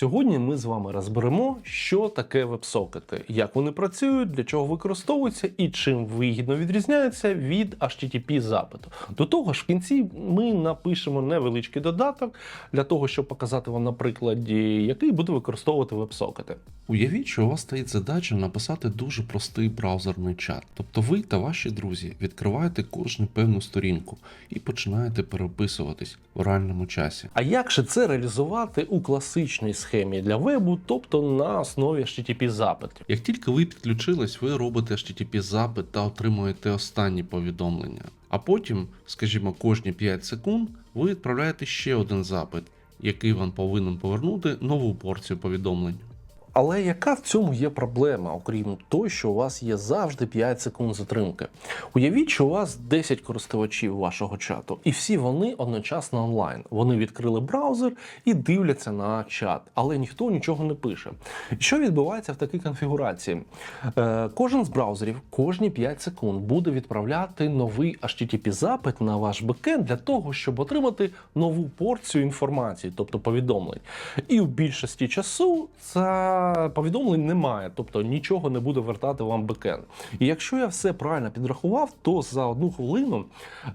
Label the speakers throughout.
Speaker 1: Сьогодні ми з вами розберемо, що таке веб-сокети, як вони працюють, для чого використовуються і чим вигідно відрізняються від HTTP запиту. До того ж, в кінці ми напишемо невеличкий додаток для того, щоб показати вам на прикладі, який буде використовувати веб-сокети.
Speaker 2: Уявіть, що у вас стоїть задача написати дуже простий браузерний чат. Тобто ви та ваші друзі відкриваєте кожну певну сторінку і починаєте переписуватись в реальному часі.
Speaker 1: А як же це реалізувати у класичній схемі для вебу, тобто на основі HTTP запитів?
Speaker 2: Як тільки ви підключились, ви робите HTTP запит та отримуєте останні повідомлення. А потім, скажімо, кожні 5 секунд ви відправляєте ще один запит, який вам повинен повернути нову порцію повідомлень.
Speaker 1: Але яка в цьому є проблема, окрім того, що у вас є завжди 5 секунд затримки? Уявіть, що у вас 10 користувачів вашого чату, і всі вони одночасно онлайн. Вони відкрили браузер і дивляться на чат, але ніхто нічого не пише. Що відбувається в такій конфігурації? Е, кожен з браузерів кожні 5 секунд буде відправляти новий HTTP запит на ваш бекенд для того, щоб отримати нову порцію інформації, тобто повідомлень. І в більшості часу це повідомлень немає, тобто нічого не буде вертати вам бекен. І якщо я все правильно підрахував, то за одну хвилину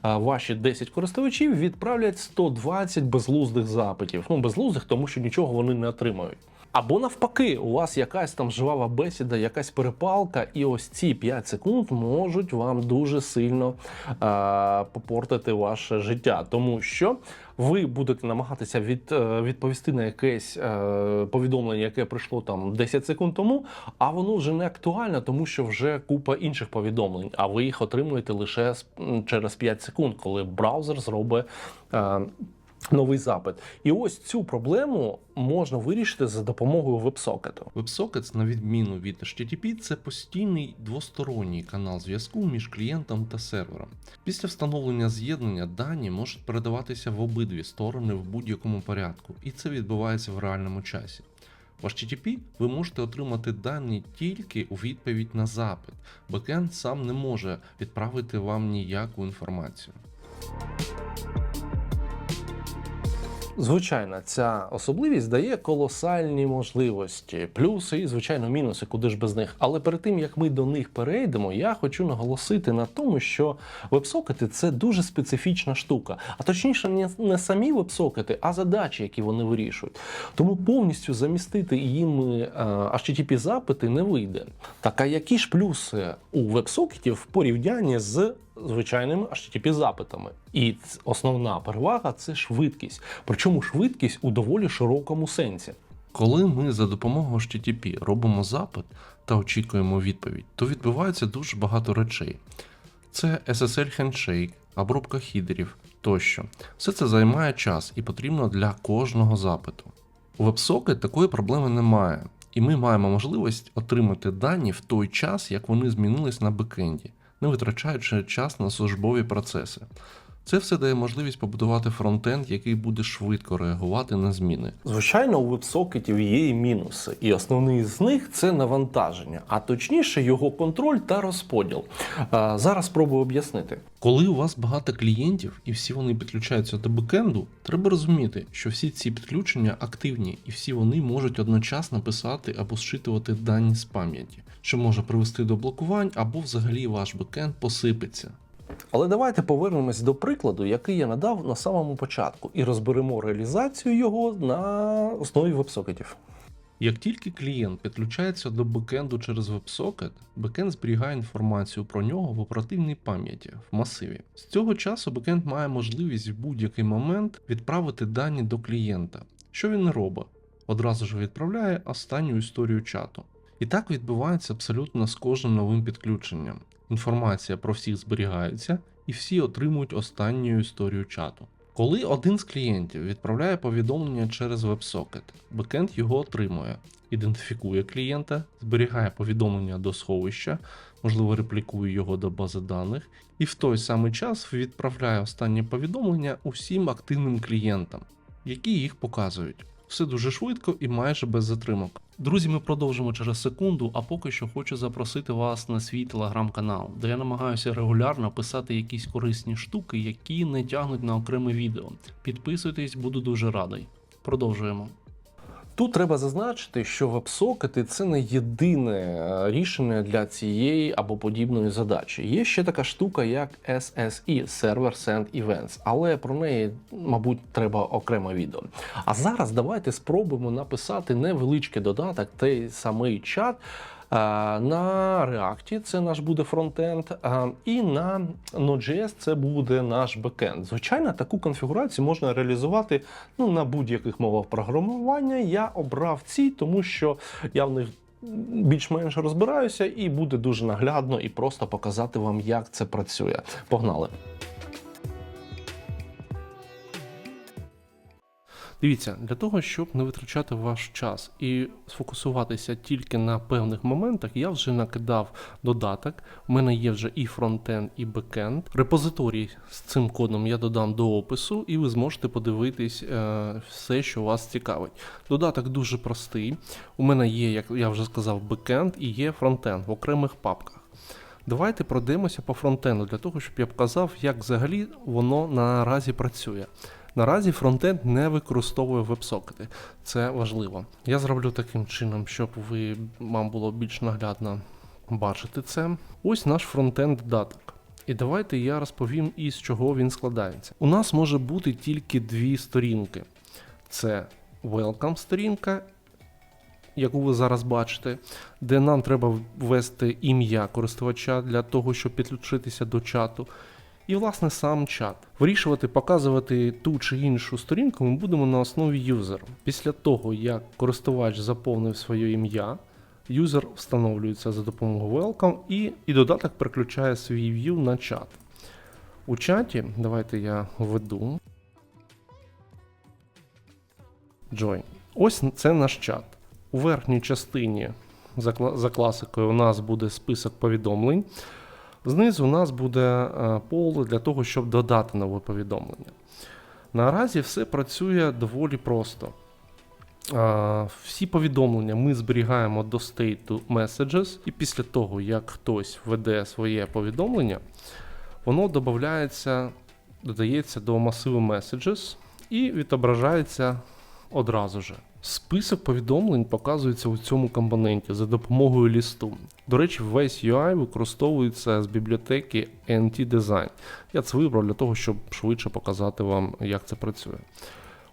Speaker 1: ваші 10 користувачів відправлять 120 безглуздих запитів. Ну, безлуздих, тому що нічого вони не отримають. Або навпаки, у вас якась там жвава бесіда, якась перепалка, і ось ці 5 секунд можуть вам дуже сильно а, попортити ваше життя, тому що ви будете намагатися від, е, відповісти на якесь е, повідомлення, яке прийшло там 10 секунд тому, а воно вже не актуальне, тому що вже купа інших повідомлень, а ви їх отримуєте лише через 5 секунд, коли браузер зробить. е, Новий запит, і ось цю проблему можна вирішити за допомогою веб-сокету.
Speaker 2: WebSockets, на відміну від HTTP, це постійний двосторонній канал зв'язку між клієнтом та сервером. Після встановлення з'єднання дані можуть передаватися в обидві сторони в будь-якому порядку, і це відбувається в реальному часі. В HTTP ви можете отримати дані тільки у відповідь на запит. Бекенд сам не може відправити вам ніяку інформацію.
Speaker 1: Звичайно, ця особливість дає колосальні можливості, плюси і, звичайно, мінуси, куди ж без них. Але перед тим як ми до них перейдемо, я хочу наголосити на тому, що веб-сокети це дуже специфічна штука. А точніше, не, самі веб-сокети, а задачі, які вони вирішують. Тому повністю замістити їм е, HTTP запити не вийде. Так а які ж плюси у веб-сокетів в порівнянні з звичайними HTTP запитами? І основна перевага це швидкість. Причому швидкість у доволі широкому сенсі.
Speaker 2: Коли ми за допомогою HTTP робимо запит та очікуємо відповідь, то відбувається дуже багато речей. Це SSL handshake, обробка хідерів тощо. Все це займає час і потрібно для кожного запиту. У WebSocket такої проблеми немає, і ми маємо можливість отримати дані в той час, як вони змінились на бекенді, не витрачаючи час на службові процеси. Це все дає можливість побудувати фронтенд, який буде швидко реагувати на зміни.
Speaker 1: Звичайно, у веб-сокетів є і мінуси, і основний з них це навантаження, а точніше його контроль та розподіл. А, зараз спробую об'яснити.
Speaker 2: Коли у вас багато клієнтів і всі вони підключаються до бекенду, треба розуміти, що всі ці підключення активні і всі вони можуть одночасно писати або зчитувати дані з пам'яті, що може привести до блокувань або взагалі ваш бекенд посипеться.
Speaker 1: Але давайте повернемось до прикладу, який я надав на самому початку, і розберемо реалізацію його на основі веб-сокетів.
Speaker 2: Як тільки клієнт підключається до бекенду через WebSocket, бекенд зберігає інформацію про нього в оперативній пам'яті в масиві. З цього часу бекенд має можливість в будь-який момент відправити дані до клієнта. Що він не робить? Одразу ж відправляє останню історію чату. І так відбувається абсолютно з кожним новим підключенням. Інформація про всіх зберігається, і всі отримують останню історію чату. Коли один з клієнтів відправляє повідомлення через WebSocket, бекенд його отримує, ідентифікує клієнта, зберігає повідомлення до сховища, можливо, реплікує його до бази даних, і в той самий час відправляє останнє повідомлення усім активним клієнтам, які їх показують. Все дуже швидко і майже без затримок. Друзі, ми продовжимо через секунду, а поки що хочу запросити вас на свій телеграм-канал, де я намагаюся регулярно писати якісь корисні штуки, які не тягнуть на окреме відео. Підписуйтесь, буду дуже радий. Продовжуємо.
Speaker 1: Тут треба зазначити, що веб-сокети це не єдине е, рішення для цієї або подібної задачі. Є ще така штука, як SSE – Server Send Events, але про неї, мабуть, треба окреме відео. А зараз давайте спробуємо написати невеличкий додаток, той самий чат. Е, На React це наш буде фронтенд, е, і на Node.js це буде наш бекенд. Звичайно, таку конфігурацію можна реалізувати ну, на будь-яких мовах програмування. Я обрав ці, тому що я в них більш-менш розбираюся, і буде дуже наглядно і просто показати вам, як це працює. Погнали!
Speaker 2: Дивіться, для того, щоб не витрачати ваш час і сфокусуватися тільки на певних моментах, я вже накидав додаток. У мене є вже і фронтенд, і бекенд. Репозиторій з цим кодом я додам до опису, і ви зможете подивитись е, все, що вас цікавить. Додаток дуже простий. У мене є, як я вже сказав, бекенд і є фронтенд в окремих папках. Давайте пройдемося по фронтенду для того, щоб я показав, як взагалі воно наразі працює. Наразі фронтенд не використовує веб-сокети. Це важливо. Я зроблю таким чином, щоб ви вам було більш наглядно бачити це. Ось наш фронтенд даток. І давайте я розповім, із чого він складається. У нас може бути тільки дві сторінки: це welcome сторінка, яку ви зараз бачите, де нам треба ввести ім'я користувача для того, щоб підключитися до чату. І, власне, сам чат. Вирішувати, показувати ту чи іншу сторінку ми будемо на основі юзера. Після того, як користувач заповнив своє ім'я, юзер встановлюється за допомогою Welcome і, і додаток переключає свій view на чат. У чаті, давайте я введу. Join. Ось це наш чат. У верхній частині за класикою у нас буде список повідомлень. Знизу у нас буде е, поле для того, щоб додати нове повідомлення. Наразі все працює доволі просто. Е, Всі повідомлення ми зберігаємо до state messages, і після того, як хтось веде своє повідомлення, воно додається, додається до масиву messages і відображається одразу же. Список повідомлень показується у цьому компоненті за допомогою лісту. До речі, весь UI використовується з бібліотеки NT Design. Я це вибрав для того, щоб швидше показати вам, як це працює.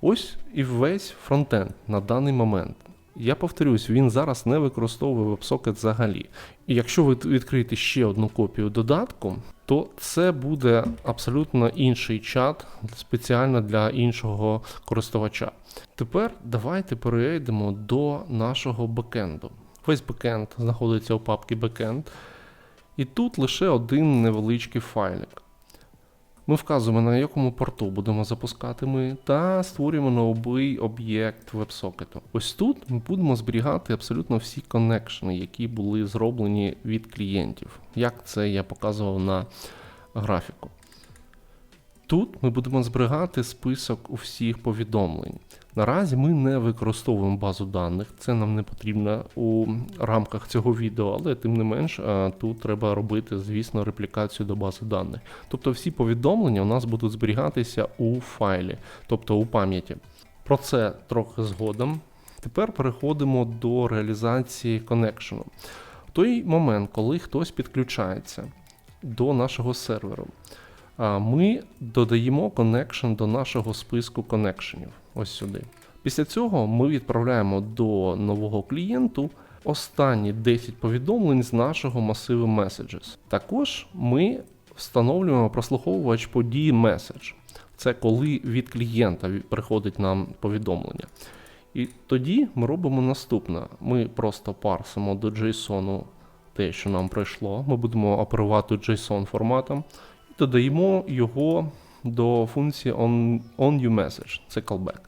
Speaker 2: Ось і весь фронтенд на даний момент. Я повторюсь, він зараз не використовує WebSocket взагалі. І якщо ви відкриєте ще одну копію додатку, то це буде абсолютно інший чат спеціально для іншого користувача. Тепер давайте перейдемо до нашого бекенду. Весь бекенд знаходиться у папці бекенд, і тут лише один невеличкий файлик. Ми вказуємо, на якому порту будемо запускати ми, та створюємо новий об'єкт вебсокету. Ось тут ми будемо зберігати абсолютно всі коннекшени, які були зроблені від клієнтів. Як це я показував на графіку. Тут ми будемо зберігати список усіх повідомлень. Наразі ми не використовуємо базу даних, це нам не потрібно у рамках цього відео, але тим не менш тут треба робити, звісно, реплікацію до бази даних. Тобто всі повідомлення у нас будуть зберігатися у файлі, тобто у пам'яті. Про це трохи згодом. Тепер переходимо до реалізації коннекшену. В той момент, коли хтось підключається до нашого серверу, ми додаємо коннекшн до нашого списку коннекшенів. Ось сюди. Після цього ми відправляємо до нового клієнту останні 10 повідомлень з нашого масиву Messages. Також ми встановлюємо прослуховувач події Message. Це коли від клієнта приходить нам повідомлення. І тоді ми робимо наступне: ми просто парсимо до JSON те, що нам прийшло. Ми будемо оперувати JSON форматом додаємо його до функції on, onNewMessage, це callback,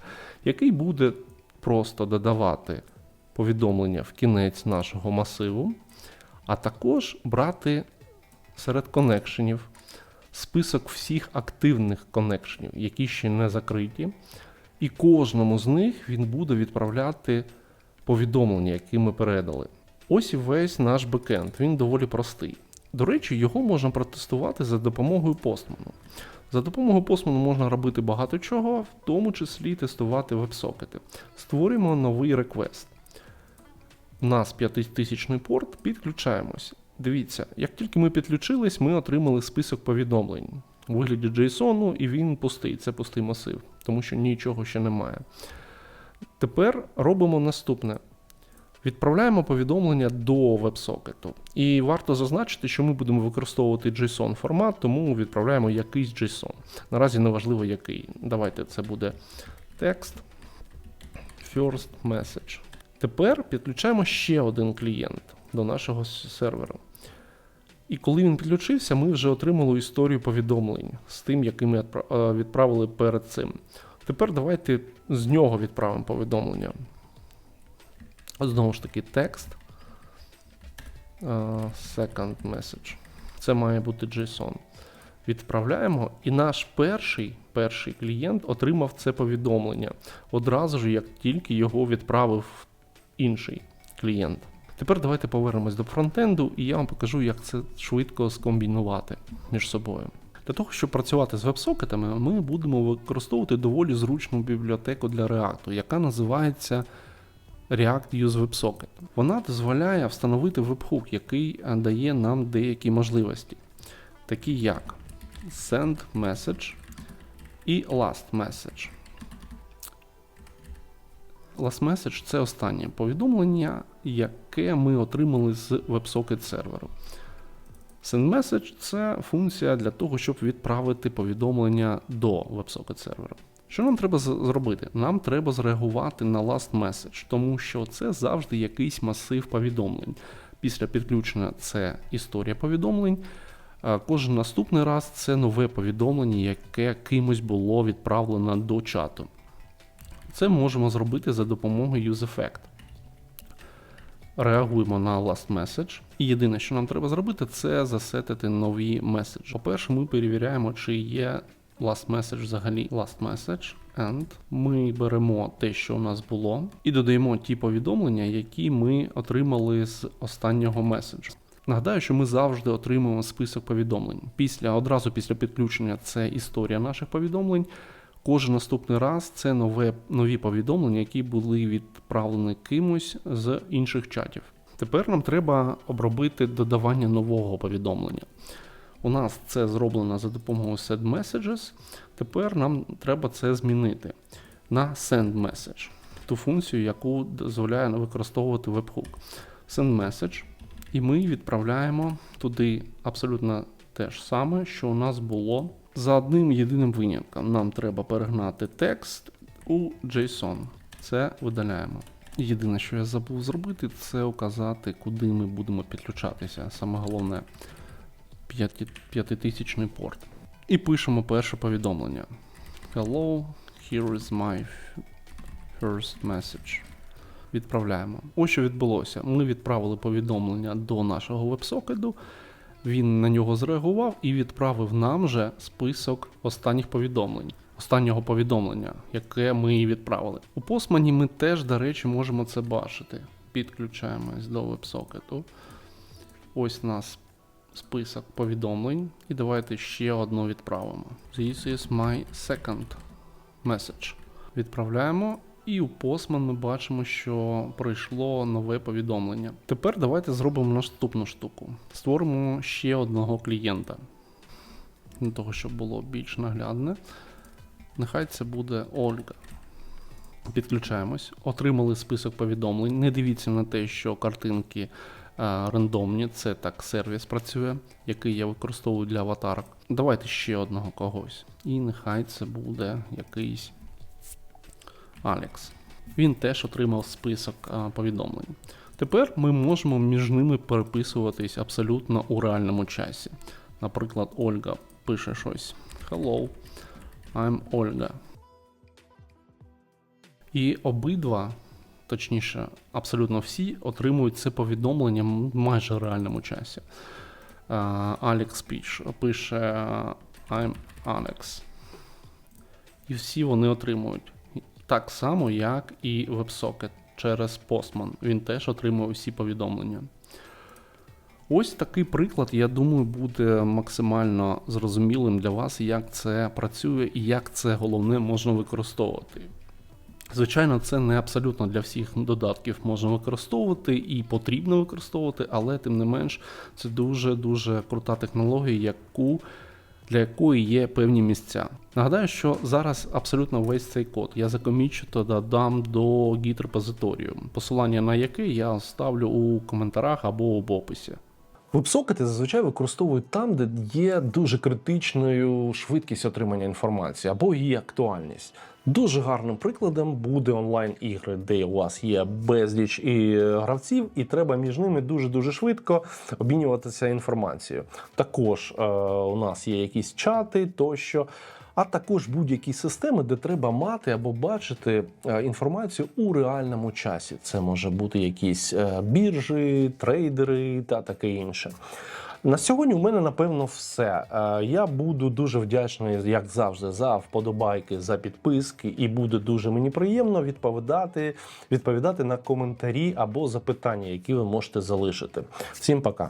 Speaker 2: який буде просто додавати повідомлення в кінець нашого масиву, а також брати серед коннекшенів список всіх активних коннекшенів, які ще не закриті, і кожному з них він буде відправляти повідомлення, які ми передали. Ось і весь наш бекенд, він доволі простий. До речі, його можна протестувати за допомогою Postman. За допомогою Postman можна робити багато чого, в тому числі тестувати веб-сокети. Створюємо новий реквест. У нас 5000 порт, підключаємось. Дивіться, як тільки ми підключились, ми отримали список повідомлень у вигляді JSON, і він пустий, це пустий масив, тому що нічого ще немає. Тепер робимо наступне. Відправляємо повідомлення до веб-сокету. І варто зазначити, що ми будемо використовувати JSON формат, тому відправляємо якийсь JSON. Наразі неважливо який. Давайте це буде текст. First message. Тепер підключаємо ще один клієнт до нашого серверу. І коли він підключився, ми вже отримали історію повідомлень з тим, який ми е, відправили перед цим. Тепер давайте з нього відправимо повідомлення. Знову ж таки, текст. е, Second message. Це має бути JSON. Відправляємо, і наш перший, перший клієнт отримав це повідомлення одразу ж, як тільки його відправив інший клієнт. Тепер давайте повернемось до фронтенду, і я вам покажу, як це швидко скомбінувати між собою. Для того, щоб працювати з веб-сокетами, ми будемо використовувати доволі зручну бібліотеку для React, яка називається React Use WebSocket. Вона дозволяє встановити веб-хук, який е, дає нам деякі можливості, такі як Send Message і Last Message. Last Message це останнє повідомлення, яке ми отримали з WebSocket серверу. Send Message це функція для того, щоб відправити повідомлення до WebSocket серверу. Що нам треба зробити? Нам треба зреагувати на last message, тому що це завжди якийсь масив повідомлень. Після підключення це історія повідомлень. Кожен наступний раз це нове повідомлення, яке кимось було відправлено до чату. Це можемо зробити за допомогою useEffect. Реагуємо на last message. І єдине, що нам треба зробити, це засетити нові меседжі. По-перше, ми перевіряємо, чи є last message взагалі last message. And ми беремо те, що у нас було, і додаємо ті повідомлення, які ми отримали з останнього меседжу. Нагадаю, що ми завжди отримуємо список повідомлень. Після одразу після підключення це історія наших повідомлень. Кожен наступний раз це нове, нові повідомлення, які були відправлені кимось з інших чатів. Тепер нам треба обробити додавання нового повідомлення. У нас це зроблено за допомогою Send Messages. Тепер нам треба це змінити на Send Message, ту функцію, яку дозволяє використовувати webhook. Send Message, і ми відправляємо туди абсолютно те ж саме, що у нас було за одним єдиним винятком. Нам треба перегнати текст у JSON. Це видаляємо. Єдине, що я забув зробити, це указати, куди ми будемо підключатися. Саме головне п'ятитисячний порт. І пишемо перше повідомлення. Hello, here is my first message. Відправляємо. Ось що відбулося. Ми відправили повідомлення до нашого веб-сокету. Він на нього зреагував і відправив нам же список останніх повідомлень, останнього повідомлення, яке ми відправили. У Postman ми теж, до речі, можемо це бачити. Підключаємось до веб-сокету. Ось нас список повідомлень. І давайте ще одну відправимо. This is my second message. Відправляємо. І у Postman ми бачимо, що прийшло нове повідомлення. Тепер давайте зробимо наступну штуку. Створимо ще одного клієнта. Для того, щоб було більш наглядне. Нехай це буде Ольга. Підключаємось, отримали список повідомлень. Не дивіться на те, що картинки рандомні, це так сервіс працює, який я використовую для аватарок. Давайте ще одного когось. І нехай це буде якийсь Алекс. Він теж отримав список а, повідомлень. Тепер ми можемо між ними переписуватись абсолютно у реальному часі. Наприклад, Ольга пише щось: Hello, I'm Ольга. І обидва, точніше, абсолютно всі, отримують це повідомлення м- майже в реальному часі. А, Алекс пише, пише I'm Alex. І всі вони отримують. Так само, як і WebSocket через Postman. Він теж отримує всі повідомлення. Ось такий приклад, я думаю, буде максимально зрозумілим для вас, як це працює і як це головне можна використовувати. Звичайно, це не абсолютно для всіх додатків можна використовувати і потрібно використовувати, але тим не менш це дуже дуже крута технологія, яку для якої є певні місця. Нагадаю, що зараз абсолютно весь цей код я закомічу та додам до Git репозиторію, посилання на який я ставлю у коментарях або в описі.
Speaker 1: Вебсокети зазвичай використовують там, де є дуже критичною швидкість отримання інформації або її актуальність. Дуже гарним прикладом буде онлайн-ігри, де у вас є безліч і гравців, і треба між ними дуже дуже швидко обмінюватися інформацією. Також е, у нас є якісь чати тощо. А також будь-які системи, де треба мати або бачити е, інформацію у реальному часі. Це може бути якісь е, біржі, трейдери та таке інше. На сьогодні у мене напевно все. Е, Я буду дуже вдячний, як завжди, за вподобайки, за підписки, і буде дуже мені приємно відповідати, відповідати на коментарі або запитання, які ви можете залишити. Всім пока.